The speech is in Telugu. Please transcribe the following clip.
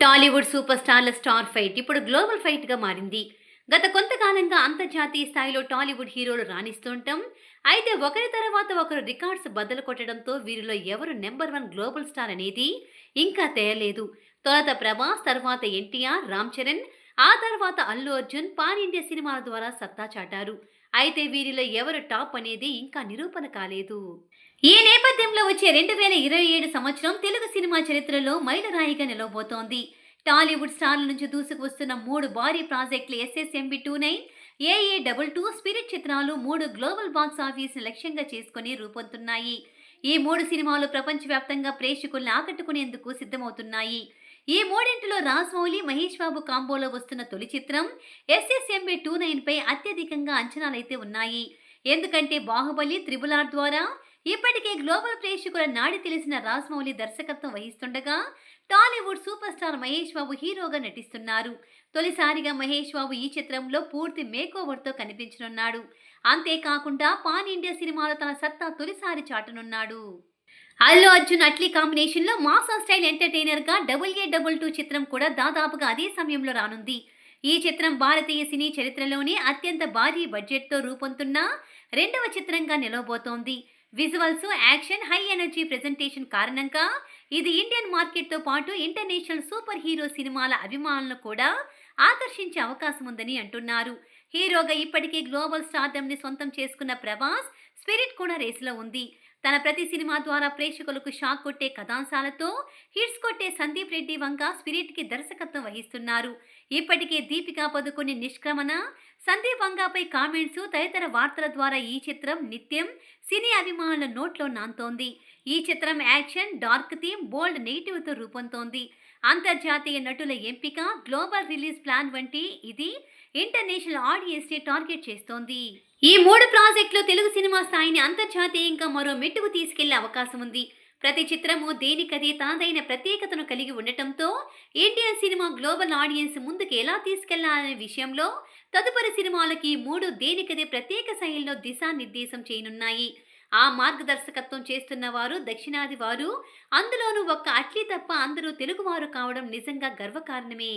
టాలీవుడ్ సూపర్ స్టార్ల స్టార్ ఫైట్ ఇప్పుడు గ్లోబల్ ఫైట్గా మారింది. గత కొంతకాలంగా అంతర్జాతీయ స్థాయిలో టాలీవుడ్ హీరోలు రాణిస్తుంటాం. అయితే ఒకరి తర్వాత ఒకరు రికార్డ్స్ బద్దలు కొట్టడంతో వీరిలో ఎవరు నెంబర్ వన్ గ్లోబల్ స్టార్ అనేది ఇంకా తేయలేదు తొలత ప్రభాస్ తర్వాత ఎన్టీఆర్ రామ్ చరణ్ ఆ తర్వాత అల్లు అర్జున్ పాన్ ఇండియా సినిమాల ద్వారా సత్తా చాటారు. అయితే వీరిలో ఎవరు టాప్ అనేది ఇంకా నిరూపణ కాలేదు. ఈ నేపథ్యంలో వచ్చే రెండు వేల ఇరవై ఏడు సంవత్సరం తెలుగు సినిమా చరిత్రలో మైలురాయిగా నిలవబోతోంది. టాలీవుడ్ స్టార్ల నుంచి దూసుకువస్తున్న మూడు భారీ ప్రాజెక్టులు SSMB two nine AA double two spirit చిత్రాలు మూడు గ్లోబల్ బాక్స్ ఆఫీస్ను లక్ష్యంగా చేసుకుని రూపొందుతున్నాయి. ఈ మూడు సినిమాలు ప్రపంచవ్యాప్తంగా ప్రేక్షకుల్ని ఆకట్టుకునేందుకు సిద్ధమవుతున్నాయి. ఈ మూడింటిలో రాజమౌళి మహేష్ బాబు కాంబోలో వస్తున్న తొలి చిత్రం. ఎస్ఎస్ఎంబి టూ నైన్ పై అత్యధికంగా అంచనాలైతే ఉన్నాయి. ఎందుకంటే బాహుబలి త్రిబుల్ ఆర్ ద్వారా ఇప్పటికే గ్లోబల్ ప్రేక్షకుల నాడి తెలిసిన రాజమౌళి దర్శకత్వం వహిస్తుండగా Tollywood super star Mahesh Babu హీరోగా నటిస్తున్నారు. తొలిసారిగా మహేష్ బాబు ఈ చిత్రంలో పూర్తి మేకోవర్తో కనిపించనున్నాడు. అంతేకాకుండా పాన్ ఇండియా సినిమాలో తన సత్తా తొలిసారి చాటనున్నాడు. అల్లు అర్జున్ అట్లీ కాంబినేషన్లో మాసా స్టైల్ ఎంటర్టైనర్గా డబుల్ ఏ డబుల్ టూ చిత్రం కూడా దాదాపుగా అదే సమయంలో రానుంది. ఈ చిత్రం భారతీయ సినీ చరిత్రలోనే అత్యంత భారీ బడ్జెట్తో రూపొందుతున్న రెండవ చిత్రంగా నిలవబోతోంది. Visuals action high energy presentation కారణంగా ఇది ఇండియన్ మార్కెట్తో పాటు ఇంటర్నేషనల్ సూపర్ హీరో సినిమాల అభిమానులను కూడా ఆకర్షించే అవకాశం ఉందని అంటున్నారు. హీరోగా ఇప్పటికే గ్లోబల్ స్టార్డమ్ని సొంతం చేసుకున్న ప్రభాస్ స్పిరిట్ కూడా రేసులో ఉంది. తన ప్రతి సినిమా ద్వారా ప్రేక్షకులకు షాక్ కొట్టే కథాంశాలతో హిట్స్ కొట్టే సందీప్ రెడ్డి వంక స్పిరిట్కి దర్శకత్వం వహిస్తున్నారు. ఇప్పటికే దీపికా పదుకొని నిష్క్రమణ సందీప్ వంగాపై కామెంట్స్ తదితర వార్తల ద్వారా ఈ చిత్రం నిత్యం సినీ అభిమానుల నోట్లో నాంతోంది. ఈ చిత్రం యాక్షన్ డార్క్ థీమ్ బోల్డ్ నెగిటివ్తో రూపొందుతోంది. అంతర్జాతీయ నటుల ఎంపిక గ్లోబల్ రిలీజ్ ప్లాన్ వంటి ఇది ఇంటర్నేషనల్ ఆడియన్స్ని టార్గెట్ చేస్తోంది. ఈ మూడు ప్రాజెక్టులు తెలుగు సినిమా స్థాయిని అంతర్జాతీయంగా మరో మెట్టుకు తీసుకెళ్ళే అవకాశం ఉంది. ప్రతి చిత్రము దేనికదే తనదైన ప్రత్యేకతను కలిగి ఉండటంతో ఇండియన్ సినిమా గ్లోబల్ ఆడియన్స్ ముందుకు ఎలా తీసుకెళ్ళాలనే విషయంలో తదుపరి సినిమాలకి మూడు దేనికదే ప్రత్యేక శైలిలో దిశానిర్దేశం చేయనున్నాయి. ఆ మార్గదర్శకత్వం చేస్తున్న వారు దక్షిణాది వారు అందులోనూ ఒక్క అట్లీ తప్ప అందరూ తెలుగువారు కావడం నిజంగా గర్వకారణమే.